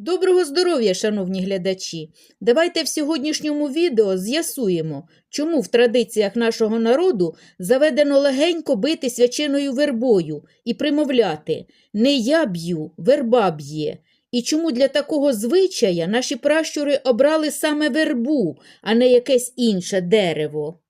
Доброго здоров'я, шановні глядачі! Давайте в сьогоднішньому відео з'ясуємо, чому в традиціях нашого народу заведено легенько бити свяченою вербою і примовляти «не я б'ю, верба б'є». І чому для такого звичая наші пращури обрали саме вербу, а не якесь інше дерево.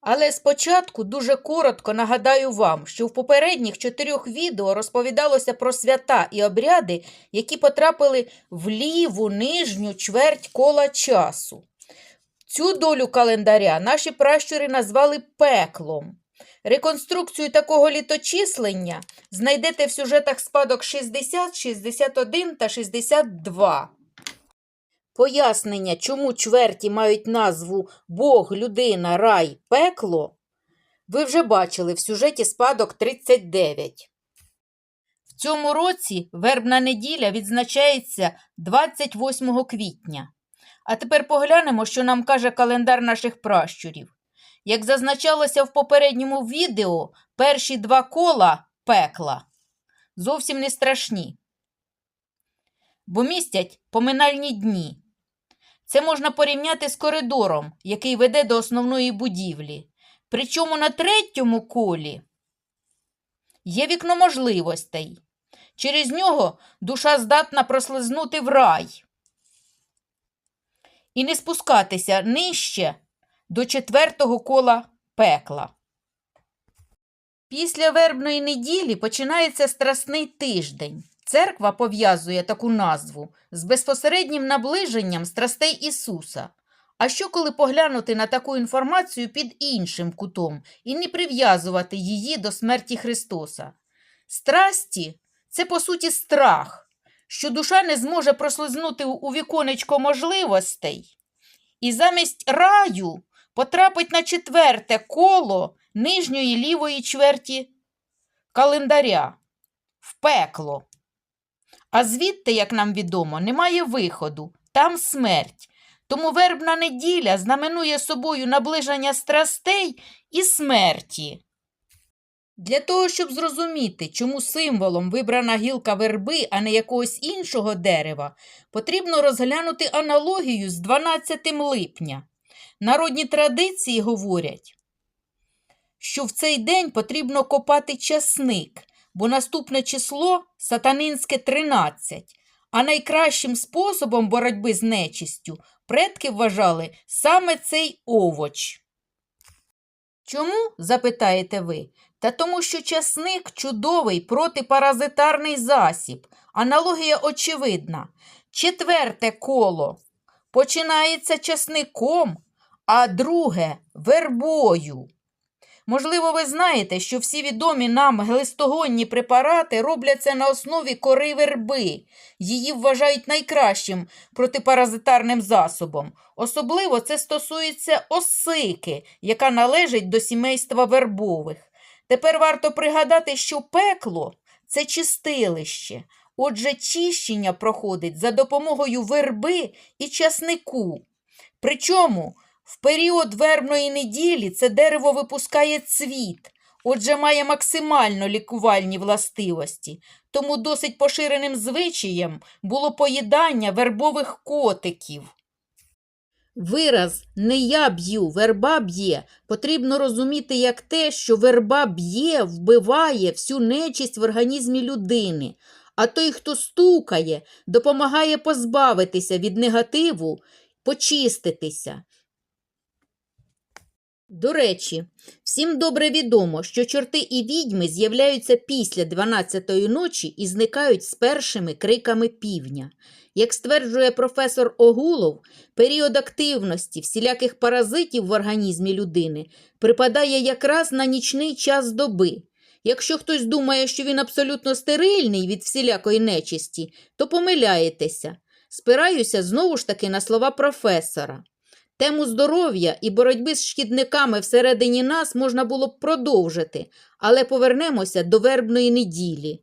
Але спочатку дуже коротко нагадаю вам, що в попередніх чотирьох відео розповідалося про свята і обряди, які потрапили в ліву нижню чверть кола часу. Цю долю календаря наші пращури назвали пеклом. Реконструкцію такого літочислення знайдете в сюжетах спадок 60, 61 та 62. Пояснення, чому чверті мають назву Бог, людина, рай, пекло, ви вже бачили в сюжеті спадок 39. В цьому році вербна неділя відзначається 28 квітня. А тепер поглянемо, що нам каже календар наших пращурів. Як зазначалося в попередньому відео, перші два кола пекла зовсім не страшні, бо містять поминальні дні. Це можна порівняти з коридором, який веде до основної будівлі. Причому на третьому колі є вікно можливостей. Через нього душа здатна прослизнути в рай і не спускатися нижче до четвертого кола пекла. Після вербної неділі починається страсний тиждень. Церква пов'язує таку назву з безпосереднім наближенням страстей Ісуса. А що коли поглянути на таку інформацію під іншим кутом і не прив'язувати її до смерті Христоса? Страсті це по суті страх, що душа не зможе прослизнути у віконечко можливостей, і замість раю потрапить на четверте коло нижньої лівої чверті календаря в пекло. А звідти, як нам відомо, немає виходу, там смерть. Тому вербна неділя знаменує собою наближення страстей і смерті. Для того, щоб зрозуміти, чому символом вибрана гілка верби, а не якогось іншого дерева, потрібно розглянути аналогію з 12 липня. Народні традиції говорять, що в цей день потрібно копати часник, бо наступне число сатанинське 13, а найкращим способом боротьби з нечистю предки вважали саме цей овоч. Чому, запитаєте ви? Та тому, що часник чудовий протипаразитарний засіб. Аналогія очевидна. Четверте коло починається часником, а друге вербою. Можливо, ви знаєте, що всі відомі нам глистогонні препарати робляться на основі кори верби. Її вважають найкращим протипаразитарним засобом. Особливо це стосується осики, яка належить до сімейства вербових. Тепер варто пригадати, що пекло це чистилище. Отже, чищення проходить за допомогою верби і часнику. Причому в період вербної неділі це дерево випускає цвіт, отже, має максимально лікувальні властивості, тому досить поширеним звичаєм було поїдання вербових котиків. Вираз не я б'ю, верба б'є потрібно розуміти як те, що верба б'є, вбиває всю нечисть в організмі людини, а той, хто стукає, допомагає позбавитися від негативу, почиститися. До речі, всім добре відомо, що чорти і відьми з'являються після 12-ї ночі і зникають з першими криками півня. Як стверджує професор Огулов, період активності всіляких паразитів в організмі людини припадає якраз на нічний час доби. Якщо хтось думає, що він абсолютно стерильний від всілякої нечисті, то помиляєтеся. Спираюся знову ж таки на слова професора. Тему здоров'я і боротьби з шкідниками всередині нас можна було б продовжити, але повернемося до вербної неділі.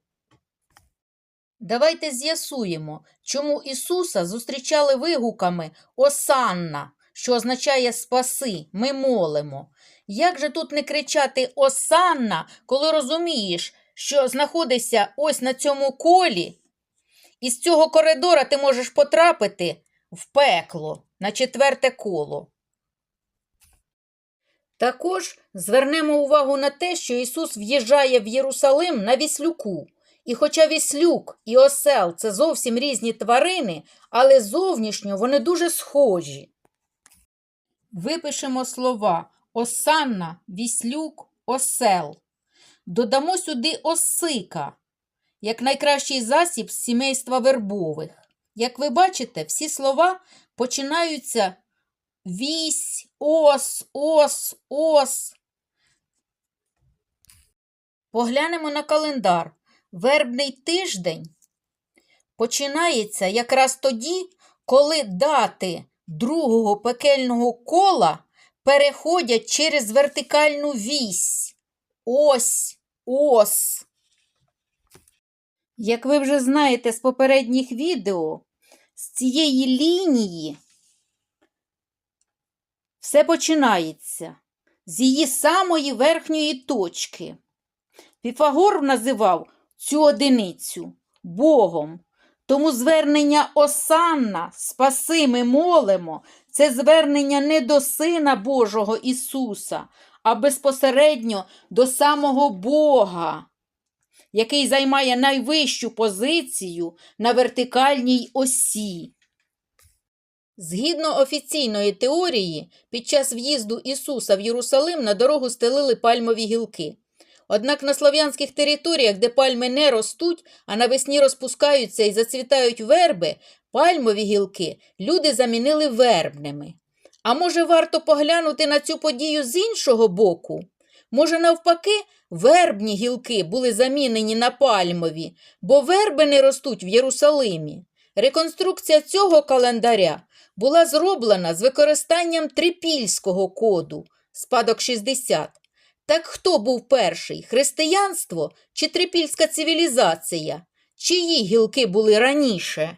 Давайте з'ясуємо, чому Ісуса зустрічали вигуками Осанна, що означає спаси, ми молимо. Як же тут не кричати Осанна, коли розумієш, що знаходишся ось на цьому колі Із цього коридора ти можеш потрапити в пекло на четверте коло. Також звернемо увагу на те, що Ісус в'їжджає в Єрусалим на віслюку. І хоча віслюк і осел це зовсім різні тварини, але зовнішньо вони дуже схожі. Випишемо слова осанна, віслюк, осел. Додамо сюди осика, як найкращий засіб з сімейства вербових. Як ви бачите, всі слова починаються вісь, ос, ос, ос. Поглянемо на календар. Вербний тиждень починається якраз тоді, коли дати другого пекельного кола переходять через вертикальну вісь. Ось, ос. Як ви вже знаєте з попередніх відео, з цієї лінії все починається з її самої верхньої точки. Піфагор називав цю одиницю Богом. Тому звернення Осанна, спаси ми молимо, це звернення не до Сина Божого Ісуса, а безпосередньо до самого Бога, який займає найвищу позицію на вертикальній осі. Згідно офіційної теорії, під час в'їзду Ісуса в Єрусалим на дорогу стелили пальмові гілки. Однак на слов'янських територіях, де пальми не ростуть, а навесні розпускаються і зацвітають верби, пальмові гілки люди замінили вербними. А може, варто поглянути на цю подію з іншого боку? Може, навпаки, вербні гілки були замінені на пальмові, бо верби не ростуть в Єрусалимі. Реконструкція цього календаря була зроблена з використанням трипільського коду спадок 60. Так хто був перший християнство чи трипільська цивілізація? Чиї гілки були раніше?